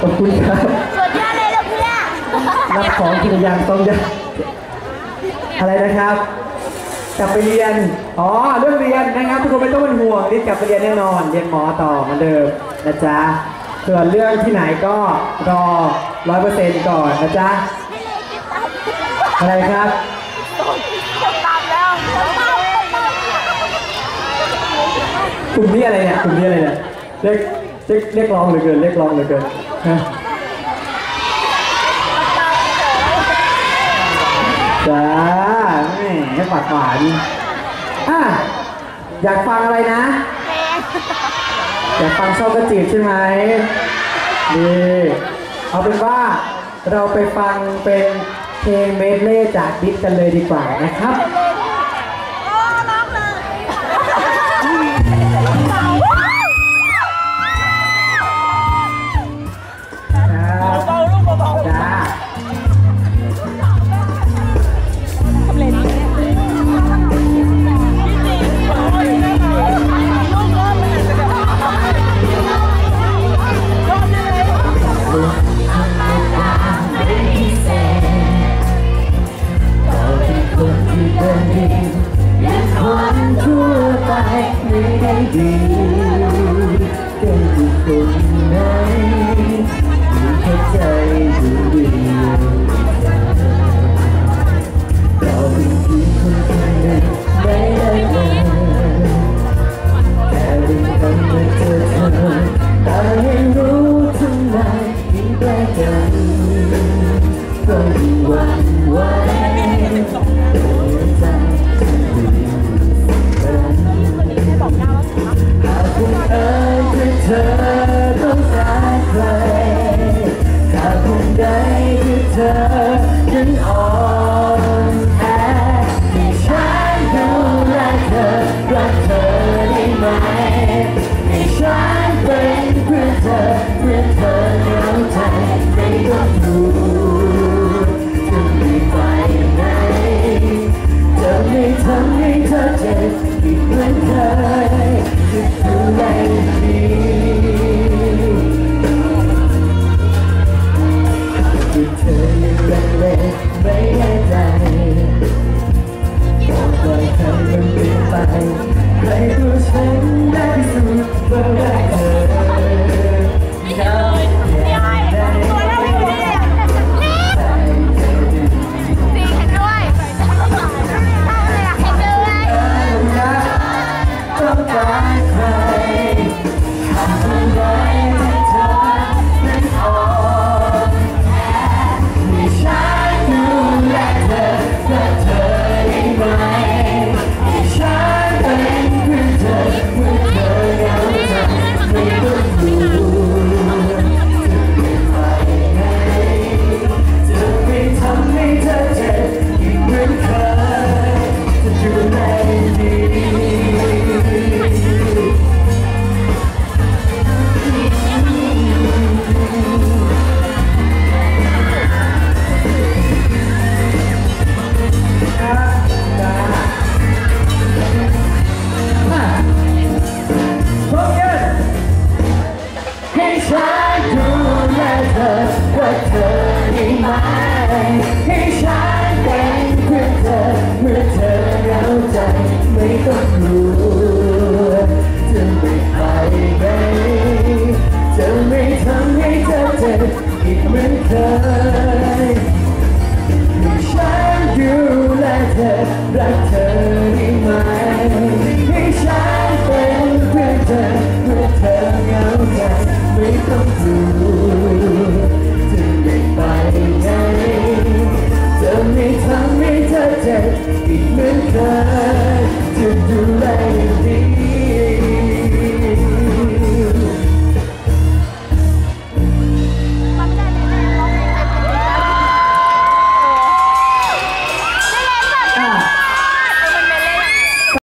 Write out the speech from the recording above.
ขอบคุณครับสุดยอดเลยลูกเนี่ยรับของกินอย่างต้องยอะอะไรนะครับกลับไปเรียน อ๋อ เรื่องเรียนนะครับทุกคนไม่ต้องเป็นห่วงรีบกลับไปเรียนแน่นอน เรียนหมอต่อเหมือนเดิมนะจ๊ะส่วนเรื่องที่ไหนก็รอร้อยเปอร์เซ็นต์ก่อนนะจ๊ะ อะไรครับกลุ่มนี้อะไรเนี่ยกลุ่มนี้อะไรเนี่ยเรียกเรียกเรียกร้องเหลือเกินเรียกร้องเหลือเกิน จ้าแหมปากหวานอะอยากฟังอะไรนะแม่อยากฟังชอบกระจีบใช่ไหมดีเอาเป็นว่าเราไปฟังเป็นเพลงเมดเล่จากบิ๊กกันเลยดีกว่านะครับ be ไม่ต้องกลัจะไม่ไปไหนจะไม่ทำให้เธอเจ็บอีกเหมือนเคย